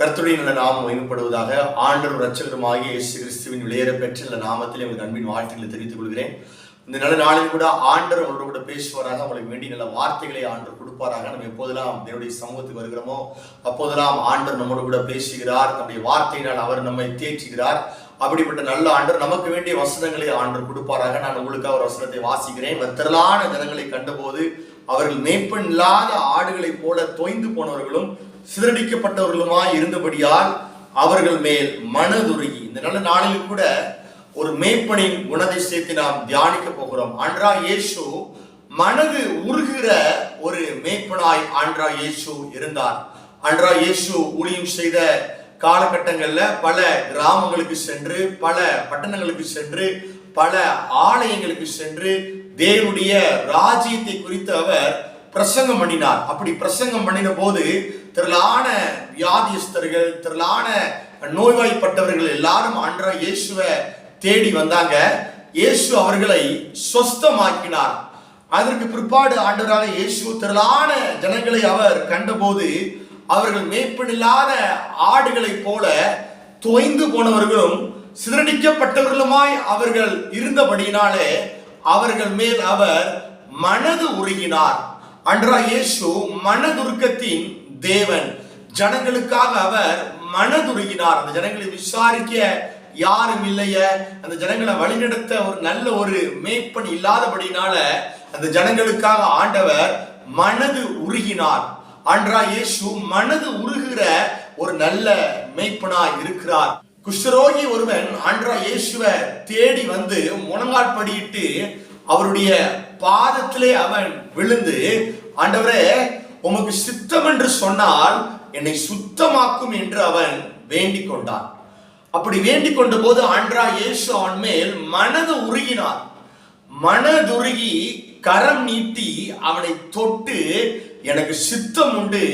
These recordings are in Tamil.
கர்த்தருடைய நல்ல நாமம் மகிமைப்படுவதாக ஆண்டவர் ரட்சகருமாகிய இயேசு கிறிஸ்துவின் விளையேற பெற்ற நல்ல நாமத்தில் உங்களுக்கு அன்பின் வாழ்த்துக்களை தெரிவித்துக் கொள்கிறேன். இந்த நல்ல நாளில் கூட ஆண்டவர் அவரோட கூட பேசுவாராக உங்களுக்கு வேண்டிய நல்ல வார்த்தைகளை ஆண்டவர் கொடுப்பாராக. நம்ம எப்போதெல்லாம் தேவனுடைய சமூகத்துக்கு வருகிறோமோ அப்போதெல்லாம் ஆண்டவர் நம்மோடு கூட பேசுகிறார். நம்முடைய வார்த்தையினால் அவர் நம்மை தேற்றுகிறார். அப்படிப்பட்ட நல்ல ஆண்டவர் நமக்கு வேண்டிய வசனங்களை ஆண்டர் கொடுப்பாராக. நான் உங்களுக்காக ஒரு வசனத்தை வாசிக்கிறேன். ஒரு ஜனங்களை கண்டபோது அவர்கள் மேய்ப்பன் இல்லாத ஆடுகளைப் போல தொய்ந்து போனவர்களும் சிதறடிக்கப்பட்டவர்களுமாய் இருந்தபடியால் அவர்கள் மேல் மனதுருகி. இந்த நல்ல நாளில் கூட ஒரு மேய்ப்பனின் குணதிசயத்தை நாம் தியானிக்க போகிறோம். அன்றா இயேசு மனது உருகிற ஒரு மேய்ப்பனாய் ஆண்ட்ரா இயேசு இருந்தார். அன்றா இயேசு ஊழியம் செய்த காலகட்டங்கள்ல பல கிராமங்களுக்கு சென்று பல பட்டணங்களுக்கு சென்று பல ஆலயங்களுக்கு சென்று தேவனுடைய ராஜ்யத்தை குறித்து அவர் பிரசங்கம் பண்ணினார். அப்படி பிரசங்கம் பண்ணின போது திரளான வியாதியஸ்தர்கள் திரளான நோய்வாய்ப்பட்டவர்கள் எல்லாரும் அன்றா இயேசுவை தேடி வந்தாங்க. இயேசு அவர்களை சொஸ்தமாக்கினார். அதற்கு பிற்பாடு ஆண்டவராக இயேசு திரளான ஜனங்களை அவர் கண்டபோது அவர்கள் மேய்ப்பனில்லாத ஆடுகளைப் போல தோய்ந்து போனவர்களும் சிதறடிக்கப்பட்டவர்களுமாய் அவர்கள் இருந்தபடியினாலே அவர்கள் மேல் அவர் மனது உருகினார். அன்றா இயேசு மனதுருக்கத்தின் தேவன். ஜனங்களுக்காக அவர் மனதுருகினார். அந்த ஜனங்களை விசாரிக்க யாரும் இல்லைய. அந்த ஜனங்களை வழிநடத்த ஒரு நல்ல ஒரு மேய்ப்பன் இல்லாதபடினால அந்த ஜனங்களுக்காக ஆண்டவர் மனது உருகினார். அன்றா இயேசு மனது உருகிற ஒரு நல்ல மேய்ப்பனா இருக்கிறார். குஷ்டரோகி ஒருவன் ஆண்ட்ரா இயேசுவை தேடி வந்து முழங்கால் படியிட்டு அவருடைய பாதத்திலே அவன் விழுந்து ஆண்டவரே உமக்கு சித்தம் என்று சொன்னால் என்னை சுத்தமாக்கும் என்று அவன் வேண்டிக் கொண்டான் அப்படி வேண்டிக் கொண்ட போது அன்றா இயேசு அவன் மேல் மனது உருகினார் மனதுருகி கரம் நீட்டி அவனை தொட்டு எனக்கு சித்தம் உண்டு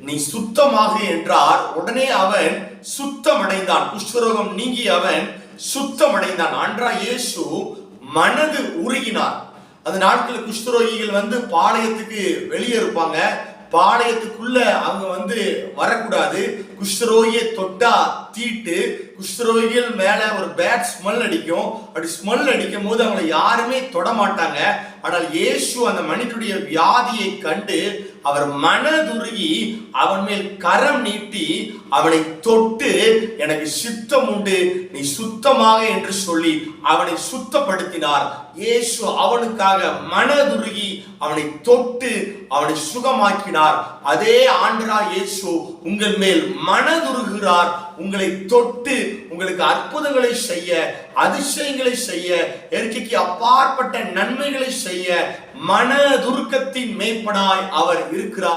நீ சுத்தமாக என்றார். உடனே அவன் சுத்தமடைந்தான். குஷ்டரோகம் நீங்கி அவன் சுத்தமடைந்தான். அன்றா இயேசு மனது உருகினார். அந்த நாட்களில் குஷ்டரோகிகள் வந்து பாளையத்துக்கு வெளியே இருப்பாங்க. பாளையத்துக்குள்ள அவங்க வந்து வரக்கூடாது. குஷ்டரோகியை தொட்டா தீட்டு. குஷ்டரோகிகள் மேல ஒரு பேட் ஸ்மெல் அடிக்கும். அப்படி ஸ்மெல் அடிக்கும் போது அவங்களை யாருமே தொட மாட்டாங்க. ஆனால் இயேசு அந்த மனிதனுடைய வியாதியை கண்டு அவர் மனதுருகி அவன் மேல் கரம் நீட்டி அவனை தொட்டு எனக்கு சித்தம் உண்டு நீ சுத்தமாக என்று சொல்லி அவனை சுத்தப்படுத்தினார். இயேசு அவனுக்காக மனதுருகி அவனை தொட்டு அவனை சுகமாக்கினார். அதே ஆண்டரா இயேசு உங்கள் மேல் மனதுருகிறார் உங்களை தொட்டு உங்களுக்கு அற்புதங்களை செய்ய அதிசயங்களை செய்ய இயற்கைக்கு அப்பாற்பட்ட நன்மைகளை செய்ய மனதுருக்கத்தின் மேம்படாய் அவர் இருக்கிறார்.